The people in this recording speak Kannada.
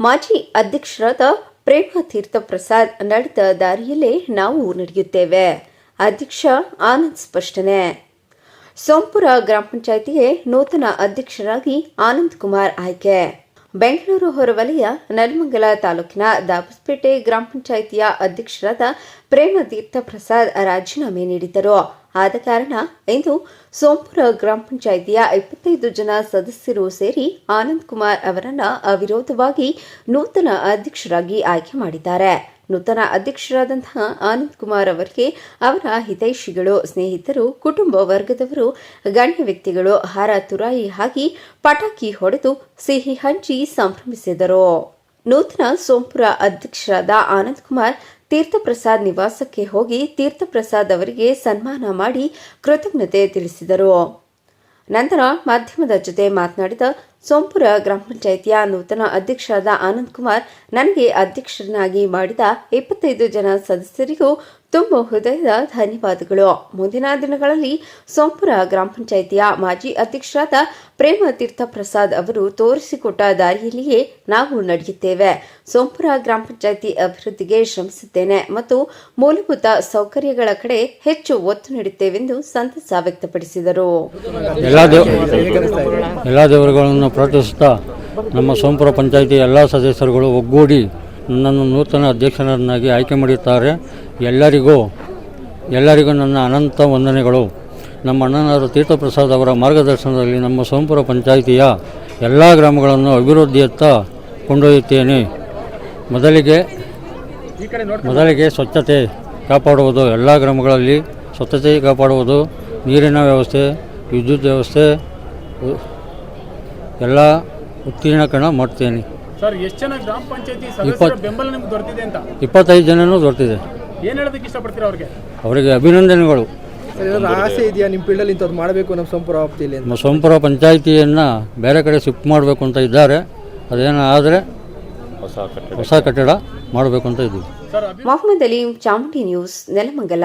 ಮಾಜಿ ಅಧ್ಯಕ್ಷರಾದ ಪ್ರೇಮ ತೀರ್ಥ ಪ್ರಸಾದ್ ನಡೆದ ದಾರಿಯಲ್ಲೇ ನಾವು ನಡೆಯುತ್ತೇವೆ. ಅಧ್ಯಕ್ಷ ಆನಂದ್ ಸ್ಪಷ್ಟನೆ. ಸೋಂಪುರ ಗ್ರಾಮ ಪಂಚಾಯಿತಿಗೆ ನೂತನ ಅಧ್ಯಕ್ಷರಾಗಿ ಆನಂದ್ ಕುಮಾರ್ ಆಯ್ಕೆ. ಬೆಂಗಳೂರು ಹೊರವಲಯ, ನೆಲಮಂಗಲ ತಾಲೂಕಿನ ದಾಬಸ್ಪೇಟೆ ಗ್ರಾಮ ಪಂಚಾಯಿತಿಯ ಅಧ್ಯಕ್ಷರಾದ ಪ್ರೇಮ ತೀರ್ಥ ಪ್ರಸಾದ್ ರಾಜೀನಾಮೆ ನೀಡಿದ್ದರು. ಆದ ಕಾರಣ ಇಂದು ಸೋಂಪುರ ಗ್ರಾಮ ಪಂಚಾಯಿತಿಯ ಇಪ್ಪತ್ತೈದು ಜನ ಸದಸ್ಯರು ಸೇರಿ ಆನಂದ್ ಕುಮಾರ್ ಅವರನ್ನು ಅವಿರೋಧವಾಗಿ ನೂತನ ಅಧ್ಯಕ್ಷರಾಗಿ ಆಯ್ಕೆ ಮಾಡಿದ್ದಾರೆ. ನೂತನ ಅಧ್ಯಕ್ಷರಾದಂತಹ ಆನಂದ್ ಕುಮಾರ್ ಅವರಿಗೆ, ಅವರ ಹಿತೈಷಿಗಳು, ಸ್ನೇಹಿತರು, ಕುಟುಂಬ ವರ್ಗದವರು, ಗಣ್ಯ ವ್ಯಕ್ತಿಗಳು ಹಾರ ತುರಾಯಿ ಹಾಕಿ ಪಟಾಕಿ ಹೊಡೆದು ಸಿಹಿ ಹಂಚಿ ಸಂಭ್ರಮಿಸಿದರು. ನೂತನ ಸೋಂಪುರ ಅಧ್ಯಕ್ಷರಾದ ಆನಂದ್ ಕುಮಾರ್ ತೀರ್ಥಪ್ರಸಾದ್ ನಿವಾಸಕ್ಕೆ ಹೋಗಿ ತೀರ್ಥಪ್ರಸಾದ್ ಅವರಿಗೆ ಸನ್ಮಾನ ಮಾಡಿ ಕೃತಜ್ಞತೆ ತಿಳಿಸಿದರು. ನಂತರ ಮಾಧ್ಯಮದ ಜೊತೆ ಮಾತನಾಡಿದ ಸೋಂಪುರ ಗ್ರಾಮ ಪಂಚಾಯಿತಿಯ ನೂತನ ಅಧ್ಯಕ್ಷರಾದ ಆನಂದ್ ಕುಮಾರ್ ನನಗೆ ಅಧ್ಯಕ್ಷರನ್ನಾಗಿ ಮಾಡಿದ ಇಪ್ಪತ್ತೈದು ಜನ ಸದಸ್ಯರಿಗೂ ತುಂಬ ಹೃದಯದ ಧನ್ಯವಾದಗಳು. ಮುಂದಿನ ದಿನಗಳಲ್ಲಿ ಸೋಂಪುರ ಗ್ರಾಮ ಪಂಚಾಯಿತಿಯ ಮಾಜಿ ಅಧ್ಯಕ್ಷರಾದ ಪ್ರೇಮ ತೀರ್ಥ ಪ್ರಸಾದ್ ಅವರು ತೋರಿಸಿಕೊಟ್ಟ ದಾರಿಯಲ್ಲಿಯೇ ನಾವು ನಡೆಯುತ್ತೇವೆ. ಸೋಂಪುರ ಗ್ರಾಮ ಪಂಚಾಯಿತಿ ಅಭಿವೃದ್ಧಿಗೆ ಶ್ರಮಿಸುತ್ತೇನೆ ಮತ್ತು ಮೂಲಭೂತ ಸೌಕರ್ಯಗಳ ಕಡೆ ಹೆಚ್ಚು ಒತ್ತು ನೀಡುತ್ತೇವೆಂದು ಸಂತಸ ವ್ಯಕ್ತಪಡಿಸಿದರು. ಎಲ್ಲ ದೇವ್ ದೇವರುಗಳನ್ನು ಪ್ರಾರ್ಥಿಸುತ್ತಾ ನಮ್ಮ ಸೋಂಪುರ ಪಂಚಾಯಿತಿ ಎಲ್ಲ ಸದಸ್ಯರುಗಳು ಒಗ್ಗೂಡಿ ನನ್ನನ್ನು ನೂತನ ಅಧ್ಯಕ್ಷರನ್ನಾಗಿ ಆಯ್ಕೆ ಮಾಡಿದ್ದಾರೆ. ಎಲ್ಲರಿಗೂ ಎಲ್ಲರಿಗೂ ನನ್ನ ಅನಂತ ವಂದನೆಗಳು. ನಮ್ಮ ಅಣ್ಣನಾದ ತೀರ್ಥಪ್ರಸಾದ್ ಅವರ ಮಾರ್ಗದರ್ಶನದಲ್ಲಿ ನಮ್ಮ ಸೋಂಪುರ ಪಂಚಾಯಿತಿಯ ಎಲ್ಲ ಗ್ರಾಮಗಳನ್ನು ಅಭಿವೃದ್ಧಿಯತ್ತ ಕೊಂಡೊಯ್ಯುತ್ತೇನೆ. ಮೊದಲಿಗೆ ಮೊದಲಿಗೆ ಸ್ವಚ್ಛತೆ ಕಾಪಾಡುವುದು, ಎಲ್ಲ ಗ್ರಾಮಗಳಲ್ಲಿ ಸ್ವಚ್ಛತೆ ಕಾಪಾಡುವುದು, ನೀರಿನ ವ್ಯವಸ್ಥೆ, ವಿದ್ಯುತ್ ವ್ಯವಸ್ಥೆ ಎಲ್ಲ ಉತ್ತೀರ್ಣಕರಣ ಮಾಡ್ತೇನೆ. ಸರ್ ಎಷ್ಟು ಜನ ಗ್ರಾಮ ಪಂಚಾಯತಿ ಸದಸ್ಯರ ಇಪ್ಪತ್ತು. ಬೆಂಬಲ ನಿಮ್ಗೆ ದೊರೆತಿದೆ ಅಂತ? ಇಪ್ಪತ್ತೈದು ಜನನೂ ದೊರೆತಿದೆ. ಏನ್ ಹೇಳೋದಕ್ಕೆ ಇಷ್ಟಪಡ್ತೀರಾ ಅವ್ರಿಗೆ? ಅವರಿಗೆ ಅಭಿನಂದನೆಗಳು. ಸರ್ ಏನಾದ್ರು ಆಸೆ ಇದೆಯಾ ನಿಮ್ಮ ಫೀಲ್ಡಲ್ಲಿ ಇಂಥದ್ದು ಮಾಡಬೇಕು ನಮ್ಮ ಸಂಪುರ ವ್ಯಾಪ್ತಿಯಲ್ಲಿ ಅಂತ? ನಮ್ಮ ಸೋಂಪುರ ಪಂಚಾಯಿತಿಯನ್ನು ಬೇರೆ ಕಡೆ ಶಿಫ್ಟ್ ಮಾಡಬೇಕು ಅಂತ ಇದ್ದಾರೆ. ಅದೇನೋ ಆದರೆ ಹೊಸ ಕಟ್ಟಡ ಮಾಡಬೇಕು ಅಂತ ಇದ್ದೀವಿ. Sir Abhi Mohammad Aleem Chamundi news Nelamangala.